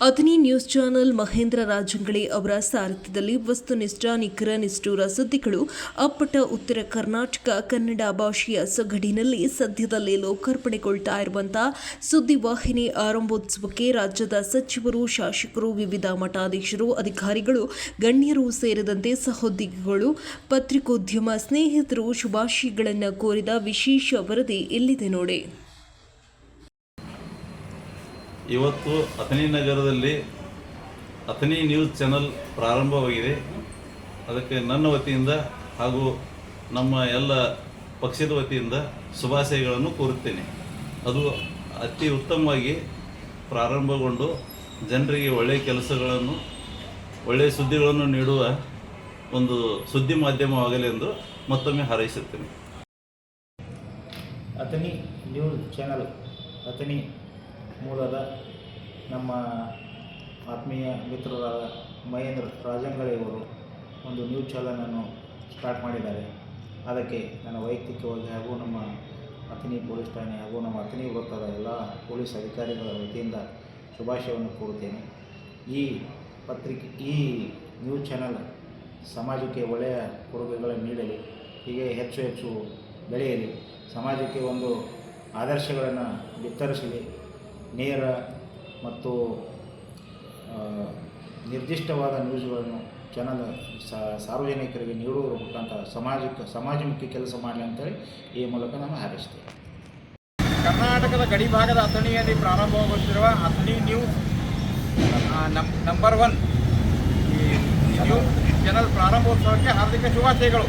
Athani news channel Mahendra Rajangali ಅವರ ಸಾರಥ್ಯದಲ್ಲಿ ವಸ್ತುನಿಷ್ಠ, ನಿಖರ, ನಿಷ್ಠೂರ ಸುದ್ದಿಗಳು. ಅಪ್ಪಟ ಉತ್ತರ ಕರ್ನಾಟಕ, ಕನ್ನಡ ಭಾಷೆಯ ಸೊಗಡಿನಲ್ಲಿ ಸದ್ಯದಲ್ಲೇ ಲೋಕಾರ್ಪಣೆಗೊಳ್ತಾ ಇರುವಂತಹ ಸುದ್ದಿವಾಹಿನಿ ಆರಂಭೋತ್ಸವಕ್ಕೆ ರಾಜ್ಯದ ಸಚಿವರು, ಶಾಸಕರು, ವಿವಿಧ ಮಠಾಧೀಶರು, ಅಧಿಕಾರಿಗಳು, ಗಣ್ಯರು ಸೇರಿದಂತೆ ಸಹೋದ್ಯೋಗಿಗಳು, ಪತ್ರಿಕೋದ್ಯಮ ಸ್ನೇಹಿತರು ಶುಭಾಶಯಗಳನ್ನು ಕೋರಿದ ವಿಶೇಷ ವರದಿ ಇಲ್ಲಿದೆ ನೋಡಿ. ಇವತ್ತು ಅಥಣಿ ನಗರದಲ್ಲಿ ಅಥಣಿ ನ್ಯೂಸ್ ಚಾನಲ್ ಪ್ರಾರಂಭವಾಗಿದೆ. ಅದಕ್ಕೆ ನನ್ನ ವತಿಯಿಂದ ಹಾಗೂ ನಮ್ಮ ಎಲ್ಲ ಪಕ್ಷದ ವತಿಯಿಂದ ಶುಭಾಶಯಗಳನ್ನು ಕೋರುತ್ತೇನೆ. ಅದು ಅತಿ ಉತ್ತಮವಾಗಿ ಪ್ರಾರಂಭಗೊಂಡು ಜನರಿಗೆ ಒಳ್ಳೆಯ ಕೆಲಸಗಳನ್ನು ಒಳ್ಳೆಯ ಸುದ್ದಿಗಳನ್ನು ನೀಡುವ ಒಂದು ಸುದ್ದಿ ಮಾಧ್ಯಮವಾಗಲಿ ಎಂದು ಮತ್ತೊಮ್ಮೆ ಹಾರೈಸುತ್ತೇನೆ. ಅಥಣಿ ನ್ಯೂಸ್ ಚಾನಲ್, ಅಥಣಿ ಮೂಲದ ನಮ್ಮ ಆತ್ಮೀಯ ಮಿತ್ರರಾದ ಮಹೇಂದ್ರ ರಾಜಂಗಳಿಯವರು ಒಂದು ನ್ಯೂಸ್ ಚಾನಲನ್ನು ಸ್ಟಾರ್ಟ್ ಮಾಡಿದ್ದಾರೆ. ಅದಕ್ಕೆ ನನ್ನ ವೈಯಕ್ತಿಕವಾಗಿ ಹಾಗೂ ನಮ್ಮ ಅಥಣಿ ಪೊಲೀಸ್ ಠಾಣೆ ಹಾಗೂ ನಮ್ಮ ಅಥಣಿ ವೃತ್ತದ ಎಲ್ಲ ಪೊಲೀಸ್ ಅಧಿಕಾರಿಗಳ ವತಿಯಿಂದ ಶುಭಾಶಯವನ್ನು ಕೋರುತ್ತೇನೆ. ಈ ಪತ್ರಿಕೆ, ಈ ನ್ಯೂಸ್ ಚಾನಲ್ ಸಮಾಜಕ್ಕೆ ಒಳ್ಳೆಯ ಕೊಡುಗೆಗಳನ್ನು ನೀಡಲಿ, ಹೀಗೆ ಹೆಚ್ಚು ಹೆಚ್ಚು ಬೆಳೆಯಲಿ, ಸಮಾಜಕ್ಕೆ ಒಂದು ಆದರ್ಶಗಳನ್ನು ಬಿತ್ತರಿಸಲಿ ನೇರ ಮತ್ತು ನಿರ್ದಿಷ್ಟವಾದ ನ್ಯೂಸ್ಗಳನ್ನು ಚಾನಲ್ ಸಾರ್ವಜನಿಕರಿಗೆ ನೀಡುವುದರ ಮುಖಾಂತರ ಸಮಾಜಕ್ಕೆ ಸಮಾಜಮುಖಿ ಕೆಲಸ ಮಾಡಲಿ ಅಂತೇಳಿ ಈ ಮೂಲಕ ನಾನು ಹಾರೈಸ್ತೇವೆ ಕರ್ನಾಟಕದ ಗಡಿ ಭಾಗದ ಅಥಣಿಯಲ್ಲಿ ಪ್ರಾರಂಭವಾಗುತ್ತಿರುವ ಅಥಣಿ ನ್ಯೂಸ್ ನಂ ನಂಬರ್ ಒನ್ ಈ ನ್ಯೂಸ್ ಚಾನಲ್ ಪ್ರಾರಂಭೋತ್ಸವಕ್ಕೆ ಹಾರ್ದಿಕ ಶುಭಾಶಯಗಳು.